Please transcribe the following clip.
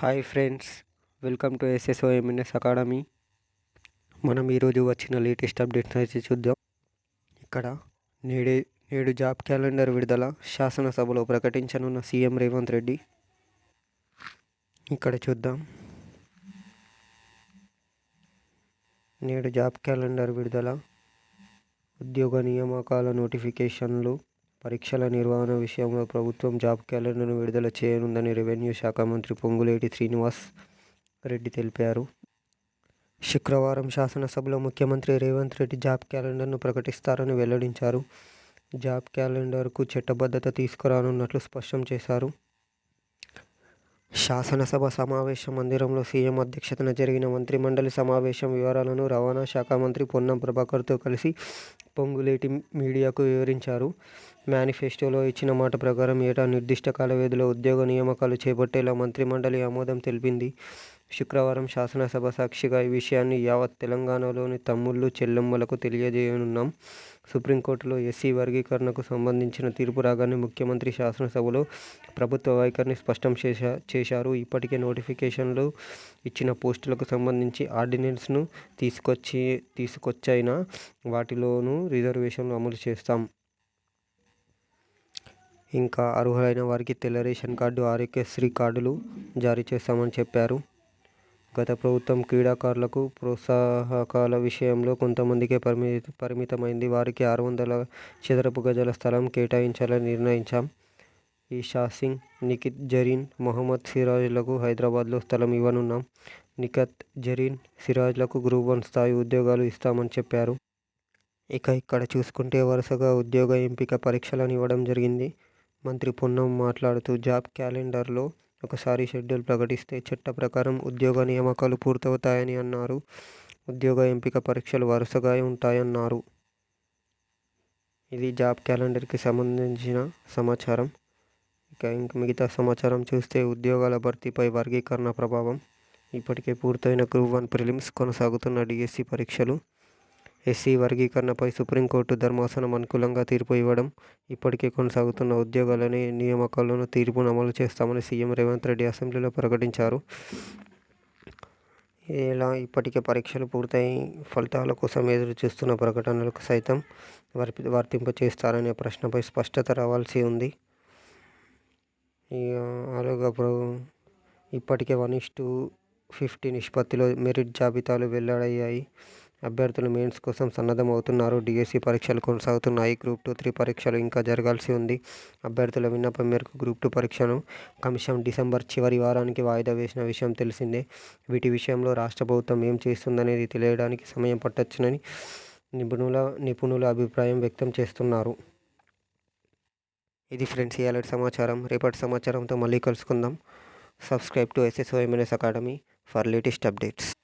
Hi friends welcome to SSOMNS academy మనం ఈరోజు వచ్చిన లేటెస్ట్ అప్డేట్స్ అయితే చూద్దాం. ఇక్కడ నేడే నేడు జాబ్ క్యాలెండర్ విడుదల శాసనసభలో ప్రకటించనున్న సీఎం రేవంత్ రెడ్డి. ఇక్కడ చూద్దాం. నేడు జాబ్ క్యాలెండర్ విడుదల. ఉద్యోగ నియామకాల నోటిఫికేషన్లు. పరీక్షల నిర్వహణ విషయంలో ప్రభుత్వం జాబ్ క్యాలెండర్ను విడుదల చేయనుందని రెవెన్యూ శాఖ మంత్రి పొంగులేటి శ్రీనివాస్ రెడ్డి తెలిపారు. శుక్రవారం శాసనసభలో ముఖ్యమంత్రి రేవంత్ రెడ్డి జాబ్ క్యాలెండర్ను ప్రకటిస్తారని వెల్లడించారు. జాబ్ క్యాలెండర్కు చట్టబద్ధత తీసుకురానున్నట్లు స్పష్టం చేశారు. శాసనసభ సమావేశ మందిరంలో సీఎం అధ్యక్షతన జరిగిన మంత్రిమండలి సమావేశం వివరాలను రవాణా శాఖ మంత్రి పొన్నం ప్రభాకర్తో కలిసి పొంగులేటి మీడియాకు వివరించారు. మేనిఫెస్టోలో ఇచ్చిన మాట ప్రకారం ఏటా నిర్దిష్ట కాల వ్యవధిలో ఉద్యోగ నియామకాలు చేపట్టేలా మంత్రిమండలి ఆమోదం తెలిపింది. శుక్రవారం శాసనసభ సాక్షిగా ఈ విషయాన్ని యావత్ తెలంగాణలోని తమ్ముళ్ళు చెల్లెమ్మలకు తెలియజేయనున్నాం. సుప్రీంకోర్టులో ఎస్సీ వర్గీకరణకు సంబంధించిన తీర్పు రాగానే ముఖ్యమంత్రి శాసనసభలో ప్రభుత్వ వైఖరిని స్పష్టం చేశా చేశారు. ఇప్పటికే నోటిఫికేషన్లు ఇచ్చిన పోస్టులకు సంబంధించి ఆర్డినెన్స్ను తీసుకొచ్చి తీసుకొచ్చైనా వాటిలోనూ రిజర్వేషన్లు అమలు చేస్తాం. ఇంకా అర్హులైన వారికి తెల్ల రేషన్ కార్డు ఆరోగ్యశ్రీ కార్డులు జారీ చేస్తామని చెప్పారు. గత ప్రభుత్వం క్రీడాకారులకు ప్రోత్సాహకాల విషయంలో కొంతమందికే పరిమి పరిమితమైంది. వారికి ఆరు వందల చదరపు గజాల స్థలం కేటాయించాలని నిర్ణయించాం. ఈషా సింగ్ నిఖిత్ జరీన్ మొహమ్మద్ సిరాజ్లకు హైదరాబాద్లో స్థలం ఇవ్వనున్నాం. నిఖత్ జరీన్ సిరాజ్లకు గ్రూప్ వన్ స్థాయి ఉద్యోగాలు ఇస్తామని చెప్పారు. ఇక ఇక్కడ చూసుకుంటే వరుసగా ఉద్యోగ ఎంపిక పరీక్షలను ఇవ్వడం జరిగింది. మంత్రి పొన్నం మాట్లాడుతూ జాబ్ క్యాలెండర్లో ఒకసారి షెడ్యూల్ ప్రకటిస్తే చట్ట ప్రకారం ఉద్యోగ నియామకాలు పూర్తవుతాయని అన్నారు. ఉద్యోగ ఎంపిక పరీక్షలు వరుసగా ఉంటాయన్నారు. ఇది జాబ్ క్యాలెండర్కి సంబంధించిన సమాచారం. ఇక ఇంక మిగతా సమాచారం చూస్తే ఉద్యోగాల భర్తీపై వర్గీకరణ ప్రభావం. ఇప్పటికే పూర్తయిన గ్రూప్ వన్ ప్రిలిమ్స్ కొనసాగుతున్న డిఎస్సి పరీక్షలు. ఎస్సీ వర్గీకరణపై సుప్రీంకోర్టు ధర్మాసనం అనుకూలంగా తీర్పు ఇవ్వడం ఇప్పటికే కొనసాగుతున్న ఉద్యోగాలని నియామకాలను తీర్పును అమలు చేస్తామని సీఎం రేవంత్ రెడ్డి అసెంబ్లీలో ప్రకటించారు. ఇలా ఇప్పటికే పరీక్షలు పూర్తయి ఫలితాల కోసం ఎదురు చూస్తున్న ప్రకటనలకు సైతం వర్తి వర్తింపచేస్తారనే ప్రశ్నపై స్పష్టత రావాల్సి ఉంది. ఇక అలాగా ఇప్పటికే వన్ ఇస్ టు ఫిఫ్టీ నిష్పత్తిలో మెరిట్ జాబితాలు వెల్లడయ్యాయి. అభ్యర్థులు మెయిన్స్ కోసం సన్నద్ధం అవుతున్నారు డిఎస్సి పరీక్షలు కొనసాగుతున్నాయి. గ్రూప్ టూ త్రీ పరీక్షలు ఇంకా జరగాల్సి ఉంది. అభ్యర్థుల విన్నపం మేరకు గ్రూప్ టూ పరీక్షను కమిషన్ డిసెంబర్ చివరి వారానికి వాయిదా వేసిన విషయం తెలిసిందే. వీటి విషయంలో రాష్ట్ర ప్రభుత్వం ఏం చేస్తుందనేది తెలియడానికి సమయం పట్టొచ్చునని నిపుణుల నిపుణుల అభిప్రాయం వ్యక్తం చేస్తున్నారు. ఇది ఫ్రెండ్స్ ఇవాళ సమాచారం. రేపటి సమాచారంతో మళ్ళీ కలుసుకుందాం. Subscribe to SSOMNS academy for latest updates.